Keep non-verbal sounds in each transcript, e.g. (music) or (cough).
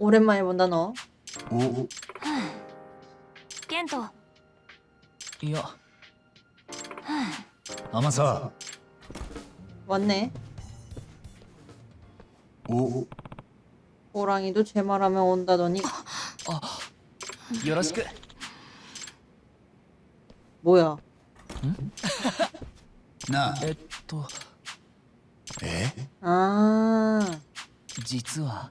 오랜만에 본다 너. おケントいや甘さ 왔네. お 호랑이도 제 말하면 온다더니 よろしく 뭐야? (laughs) なあえっとえ 아 実は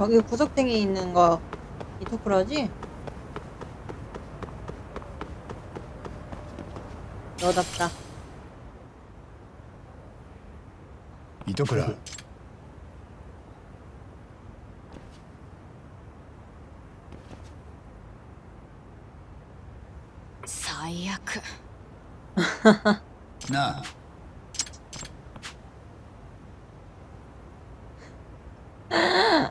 거기 구석탱이 있는 거 이토쿠라지? 너답다. 이토쿠라. 사이악. 나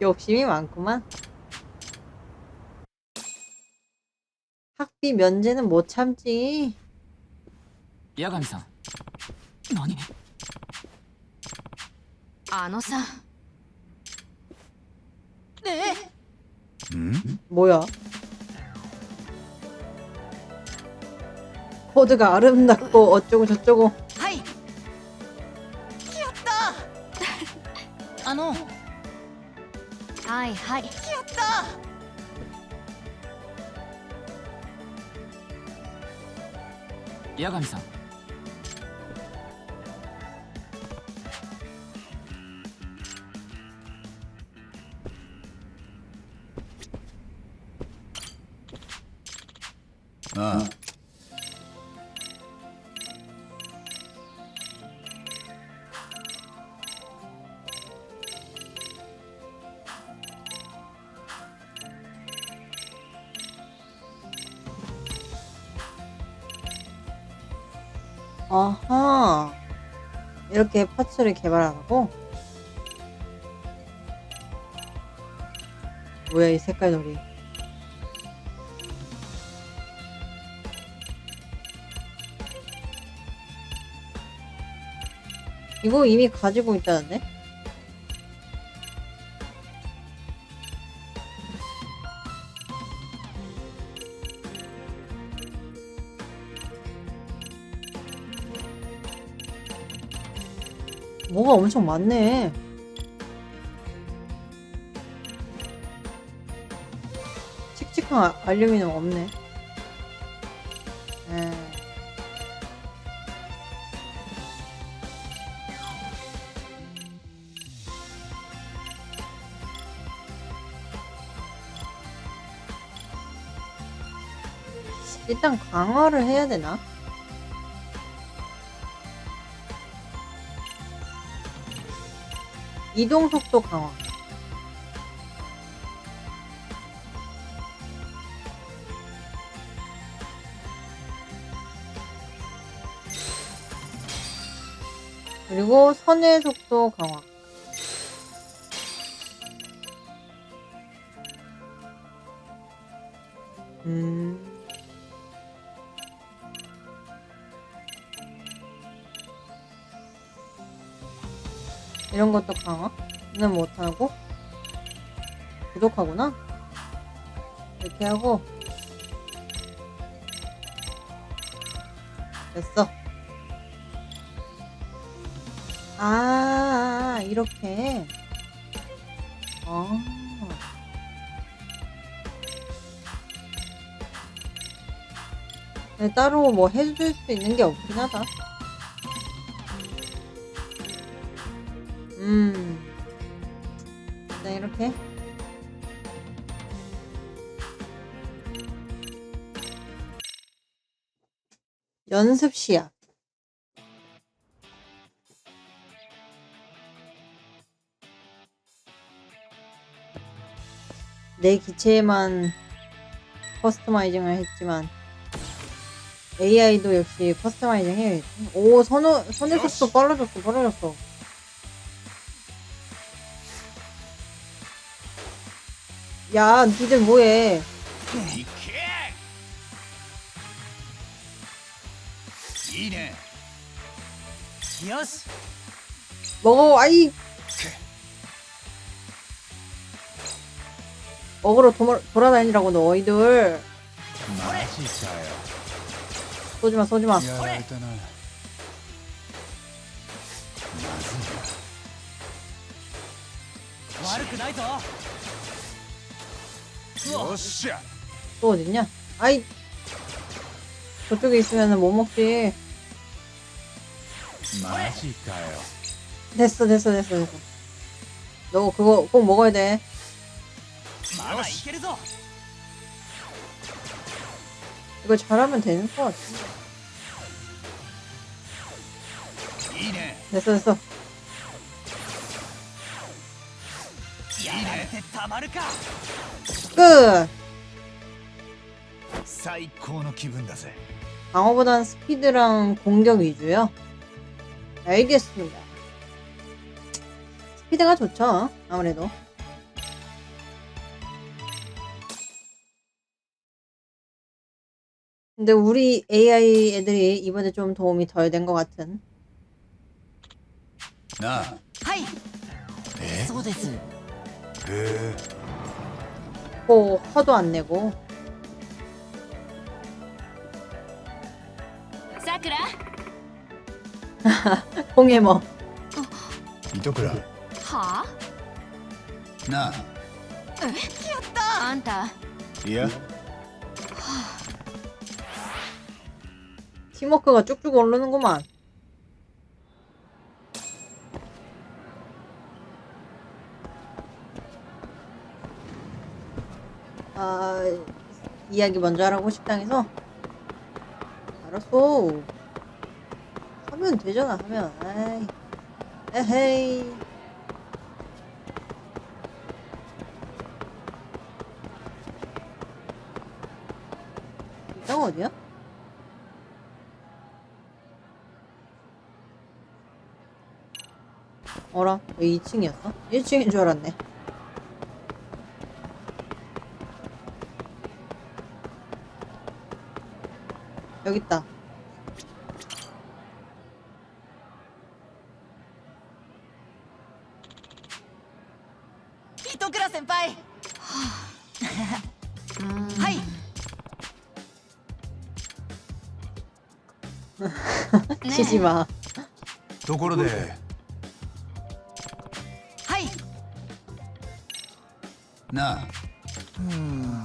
욕심이 많구만. 학비 면제는 못 참지. 八神さん何あのさねえん 뭐야? 코드가 아름답고 어쩌고 저쩌고 はいはい。やった。八神さん。ああ 이렇게 파츠를 개발하라고? 뭐야 이 색깔 놀이 이거 이미 가지고 있다는데? 뭐가 엄청 많네. 칙칙한 알루미늄 없네. 예. 일단 강화를 해야 되나? 이동 속도 강화. 그리고 선의 속도 강화. 음. 이런 것도 강화는 못하고? 부족하구나? 이렇게 하고. 됐어. 아 이렇게. 아 네, 따로 뭐 해줄 수 있는 게 없긴 하다 음. 일단 이렇게. 연습 시야. 내 기체에만 커스터마이징을 했지만 AI도 역시 커스터마이징 해야겠지. 오, 선호, 선의 속도 빨라졌어, 빨라졌어. 야, 니들 뭐해? 먹어, 아이. 먹으러 돌아다니라고 너희들. 쏘지마, 쏘지마. 또 어딨냐? 아이 저쪽에 있으면은 못 먹지. 맞을까요? 됐어 됐어 됐어 됐어. 너 그거 꼭 먹어야 돼. 이거 잘하면 되는 거 같아. 됐어 됐어. 끝! 最高の気分だぜ 방어보단 스피드랑 공격 위주요? 알겠습니다. 스피드가 좋죠, 아무래도. 근데 우리 AI 애들이 이번에 좀 도움이 덜 된 것 같은. なあはいえそうです 네. 뭐 화도 안 내고 사쿠라 (laughs) 홍해머 이더구라. 하? 나. 귀엽다 안타 이야. 예? 팀워크가 쭉쭉 오르는구만 아, 이야기 먼저 하라고 식당에서? 알았어. 하면 되잖아, 하면. 아이. 에헤이. 식당 어디야? 어라, 왜 2층이었어? 1층인 줄 알았네. 여기 있다. 이糸倉先輩はいね(laughs) え 치지 마. ところではいなああ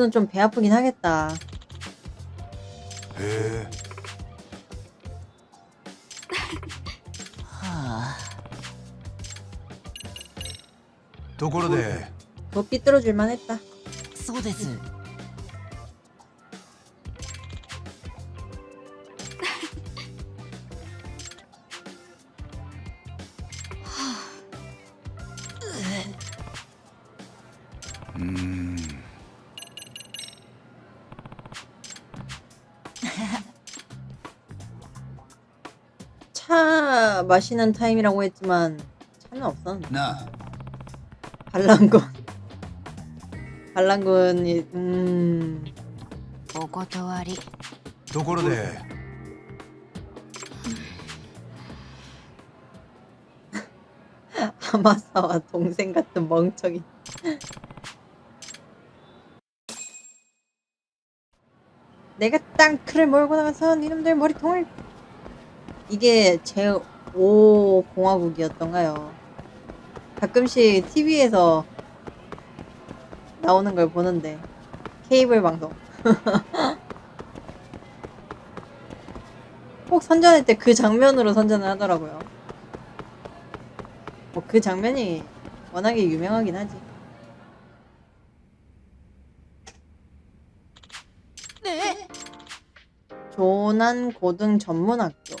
그거는 좀 배 아프긴 하겠다. へえはあところで 더 삐뚤어질만 했다. そうです 마시는 타임이라고 했지만 차는 없었네. なあ 반란군. 반란군이 음 お断りところで 하마사와 (laughs) 동생 같은 멍청이. 내가 땅크를 몰고 나가서 니놈들 머리통을 이게 제 5 공화국이었던가요? 가끔씩 TV에서 나오는 걸 보는데 케이블 방송 (laughs) 꼭 선전할 때 그 장면으로 선전을 하더라고요. 뭐 그 장면이 워낙에 유명하긴 하지. ね 조난 고등 전문학교.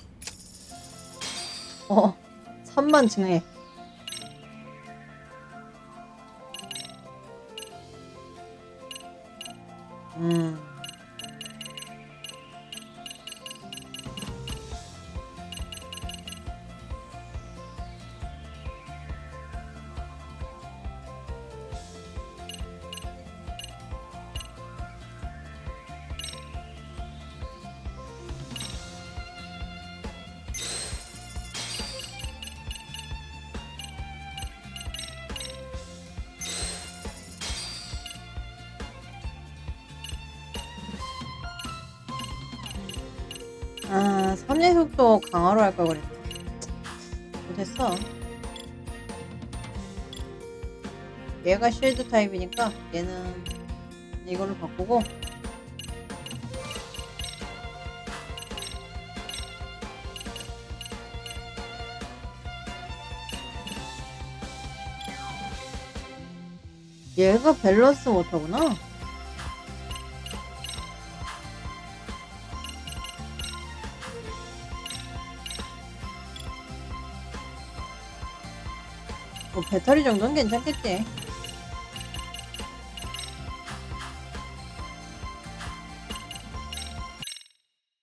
어, 3만 증액. 음. 아, 3년 속도 강화로 할 걸 그랬다. 못했어. 얘가 쉴드 타입이니까 얘는 이걸로 바꾸고 얘가 밸런스 못하구나. 배터리 정도는 괜찮겠지.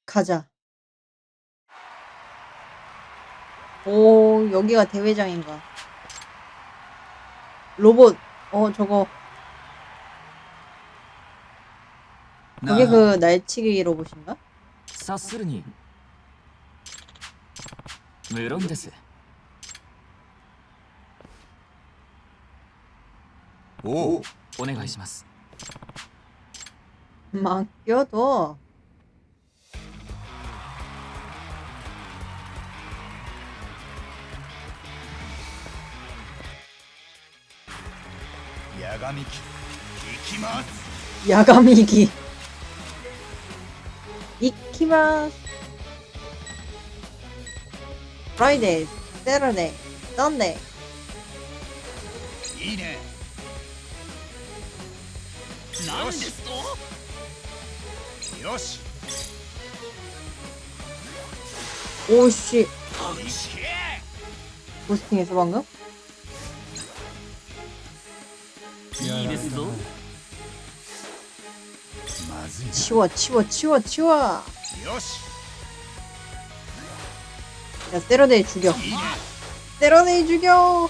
가자. 오, 여기가 대회장인가. 로봇, 어, 저거, な 저게 あ 그 날치기 로봇인가? 察するに無論です おうお願いします 맡겨도. 八神機行きます 야감이기. 이키마스. 프라이데이, 세러데이, 썬데이. いいね 何ですとよし 오씨. 行け 부스팅했어 방금? いいですぞまずいな 치워 치워 치워 치워. 야 よし 세러데이 죽여. いいね 세러데이 죽여.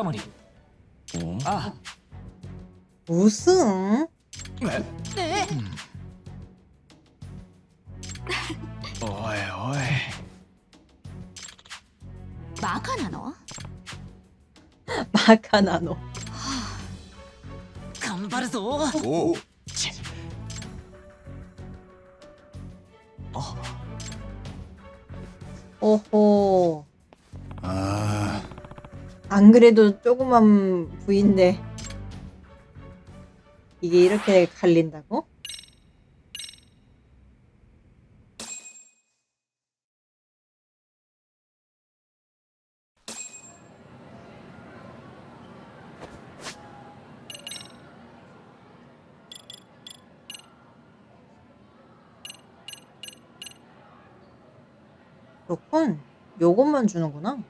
高森あ。무슨え？おいおい。バカなの？バカなの。頑張るぞ。おお 그래도 조그만 부인데 이게 이렇게 갈린다고? 그렇군. 요것만 주는구나.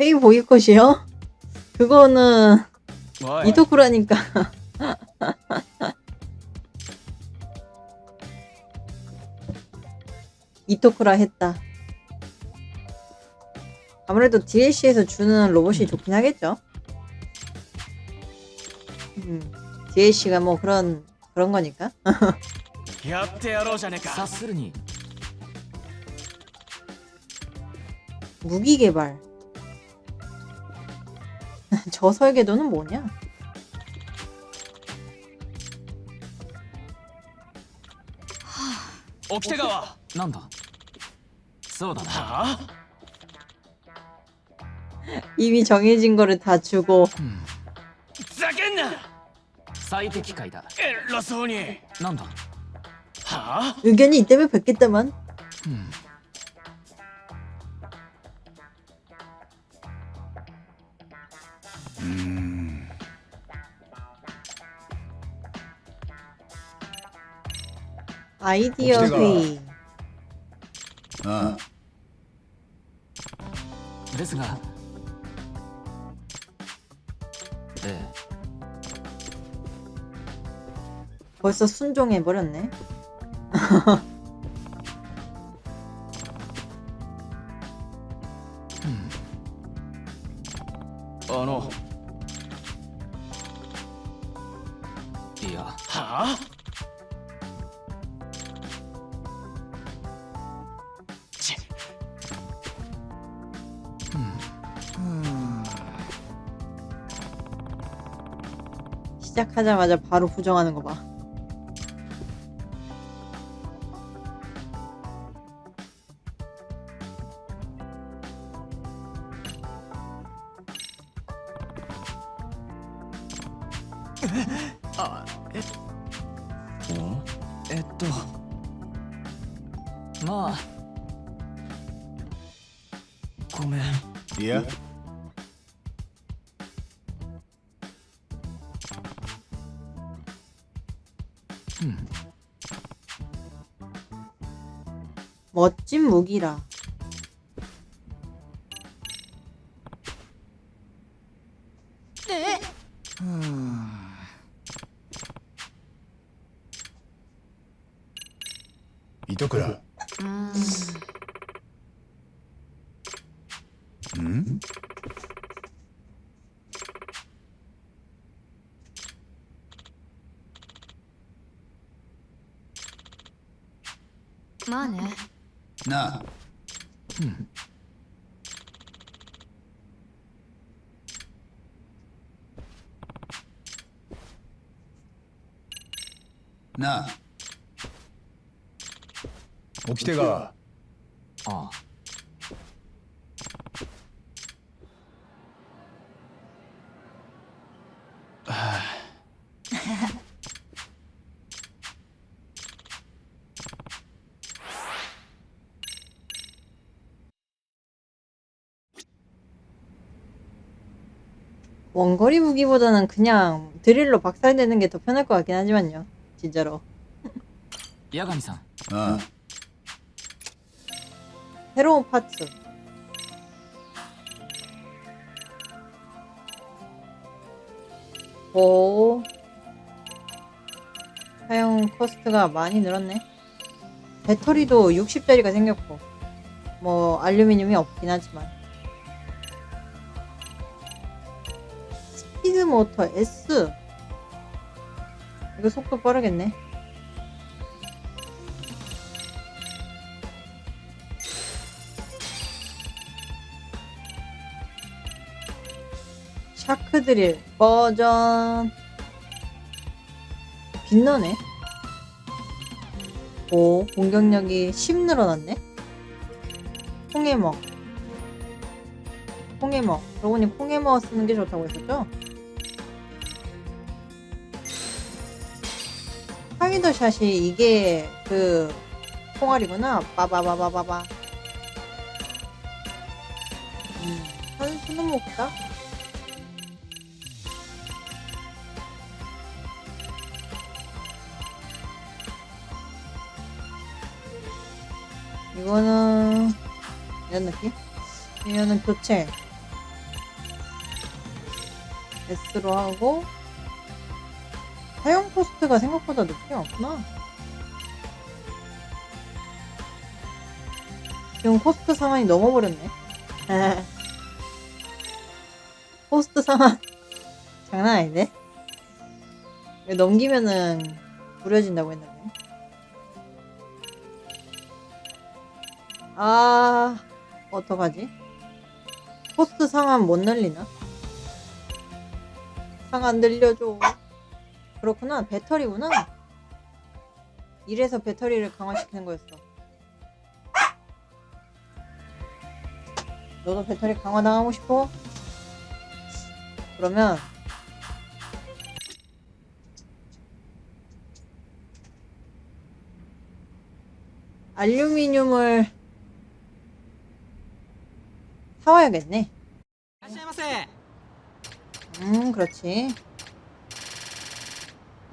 헤이 보이 것이요? 그거는 이토쿠라니까. (laughs) 이토쿠라 했다. 아무래도 DLC에서 주는 로봇이 좋긴 하겠죠. 음, DLC가 뭐 그런 그런 거니까. (laughs) 무기 개발. 저 설계도는 뭐냐? 掟川なんだそうだなはあ 이미 정해진 거를 다 주고 ふざけんな最適解だ偉そうになんだはあ 의견이 있다면 뵙겠다만 うん 아이디어 어디가? 회의 あですがえ 벌써 순종해 버렸네. あの (laughs) 시작하자마자 바로 부정하는 거 봐. 아, 에, 어? 에 또. 뭐? 마. 고멘. 예? 멋진 무기라. な。うんなあ。起きてが。ああ。 머리 무기보다는 그냥 드릴로 박살내는 게 더 편할 것 같긴 하지만요. 진짜로. 야감이상. 어. 아. 새로운 파츠. 오. 사용 코스트가 많이 늘었네. 배터리도 60짜리가 생겼고, 뭐, 알루미늄이 없긴 하지만. 스피드 모터 S. 이거 속도 빠르겠네. 샤크 드릴 버전 빛나네 오 공격력이 10 늘어났네 콩해먹 콩해먹 보니 콩해먹 쓰는 게 좋다고 했었죠? 파이더 샷이 이게 그 총알이구나 빠바바바바바 음, 선수는 못가? 이거는 이런 느낌? 이거는 교체 S로 하고 사용 코스트가 생각보다 높지 않구나 지금 코스트 상한이 넘어버렸네 (laughs) 코스트 상한 (laughs) 장난 아닌데? 넘기면은 부려진다고 했는데 아, 어떡하지? 코스트 상한 못 늘리나? 상한 늘려줘. 그렇구나. 배터리구나. 이래서 배터리를 강화시키는 거였어. 너도 배터리 강화 당하고 싶어? 그러면 알루미늄을 사와야겠네. 음, 그렇지.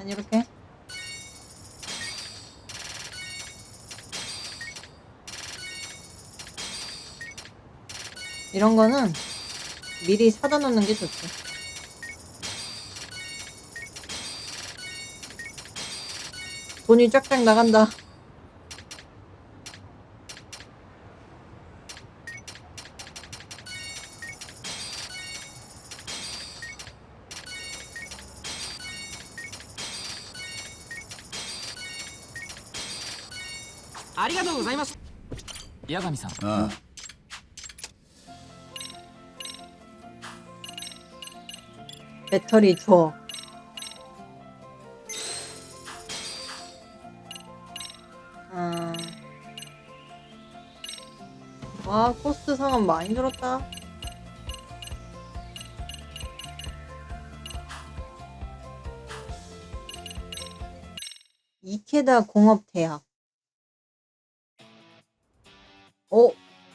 한 이렇게. 이런 거는 미리 사다 놓는 게 좋지. 돈이 쫙쫙 나간다. ありがとうございます八神さんああ 배터리 줘. 아. 와, 코스트 상은 많이 들었다. 이케다 공업 대학.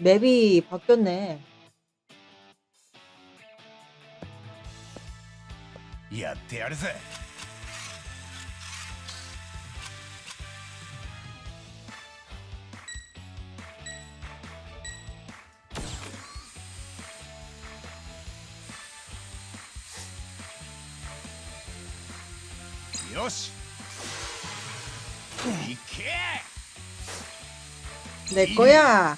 맵이 바뀌었네. 야, 대하르세. 요시. 이케. 내 거야.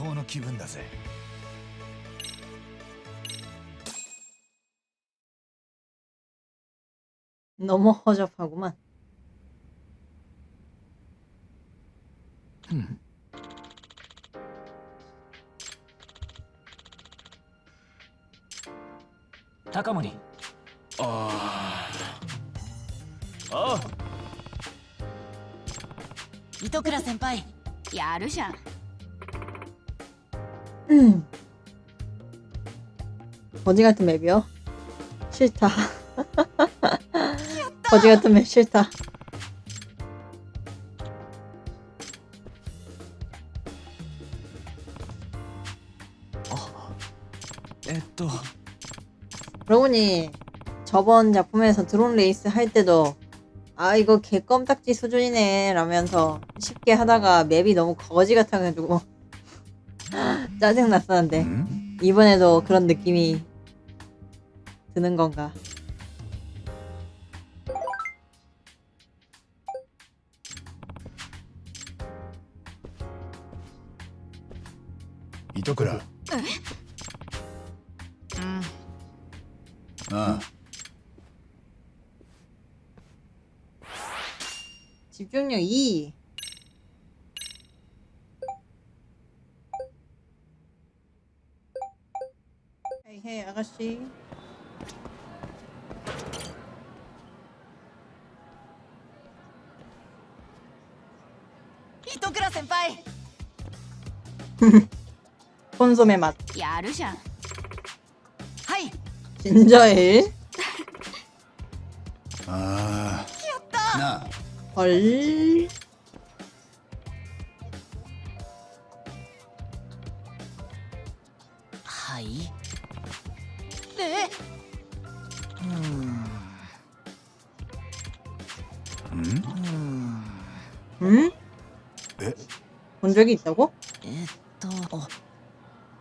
너무 허접하구만. 음. 타카모리 糸倉先輩やるじゃん 음. 거지 같은 맵이요? 싫다. (laughs) 거지 같은 맵 싫다. 어, 에 또. 그러보니 저번 작품에서 드론 레이스 할 때도 아 이거 개껌딱지 수준이네 라면서 쉽게 하다가 맵이 너무 거지 같아가지고 (laughs) 짜증 났었는데 음? 이번에도 그런 느낌이 드는 건가? 糸倉うんああ 집중력 2. 헤이 헤이 아가씨.糸倉先輩 콘솜의 맛. やるじゃんはい 진저일. ああなあ 헐. 하이 え 음 うん 음 응?え 본 적이 있다고? えっとあ